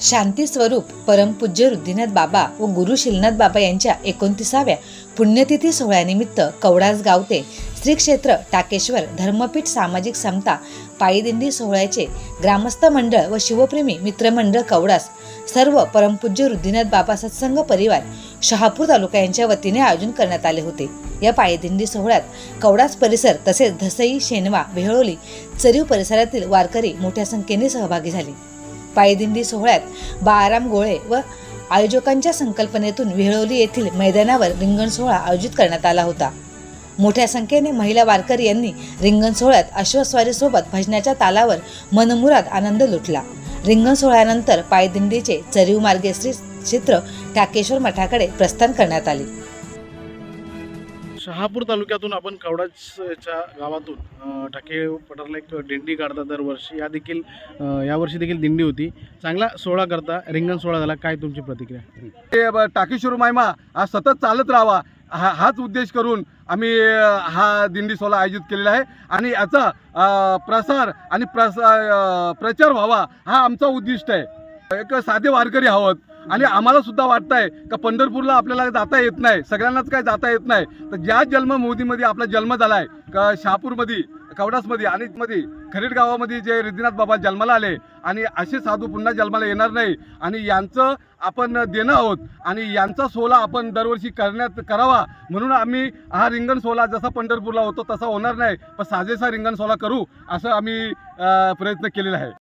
शांती स्वरूप परमपूज्य रुद्दीनाथ बाबा व गुरु शिलनाथ बाबा यांच्या एकोणतीसाव्या पुण्यतिथी सोहळ्यानिमित्त कवडास गावते श्री क्षेत्र टाकेश्वर धर्मपीठ सामाजिक समता पायीदिंडी सोहळ्याचे ग्रामस्थ मंडळ व शिवप्रेमी मित्रमंडळ कवडास सर्व परमपूज्य रुद्दीनाथ बाबा सत्संग परिवार शहापूर तालुका यांच्या वतीने आयोजन करण्यात आले होते. या पायदिंडी सोहळ्यात कवडास परिसर तसेच धसई शेनवा वेहळोली चरीव परिसरातील वारकरी मोठ्या संख्येने सहभागी झाले. पायदिंडी सोहळ्यात बाराम गोळे व आयोजकांच्या संकल्पनेतून विहळवली येथील मैदानावर रिंगण सोहळा आयोजित करण्यात आला होता. मोठ्या संख्येने महिला वारकरी यांनी रिंगण सोहळ्यात अश्वस्वारीसोबत भजनाच्या तालावर मनमुराद आनंद लुटला. रिंगण सोहळ्यानंतर पायदिंडीचे चरीव मार्गे श्री क्षेत्र टाकेश्वर मठाकडे प्रस्थान करण्यात आले. शहापूर तालुक्यातून आपण कवडाच्या गावातून टाके पठारला एक दिंडी काढतात दरवर्षी. या देखील यावर्षी देखील दिंडी होती. चांगला सोहळा करता रिंगण सोहळा झाला. काय तुमची प्रतिक्रिया? ते ब- टाकेश्वर मायमा हा सतत चालत राहावा. हा हाच उद्देश करून आम्ही हा दिंडी सोहळा आयोजित केलेला आहे. आणि याचा प्रसार आणि प्रसा प्रचार व्हावा हा आमचा उद्दिष्ट आहे. एक साधे वारकरी हवत आणि आम्हाला सुद्धा वाटतंय का पंढरपूरला आपल्याला जाता येत नाही सगळ्यांनाच काय जाता येत नाही. तर ज्या जन्म मोदीमध्ये आपला जन्म झालाय. का शहापूरमध्ये कवडासमध्ये आणि मध्ये खरेड गावामध्ये जे रिद्धिनाथ बाबा जन्माला आले आणि असे साधू पुन्हा जन्माला येणार नाही. आणि यांचं आपण देणं आहोत आणि यांचा सोहळा आपण दरवर्षी करण्यात करावा म्हणून आम्ही हा रिंगण सोहळा जसा पंढरपूरला होतो तसा होणार नाही. पण साजेसा रिंगण सोहळा करू असं आम्ही प्रयत्न केलेला आहे.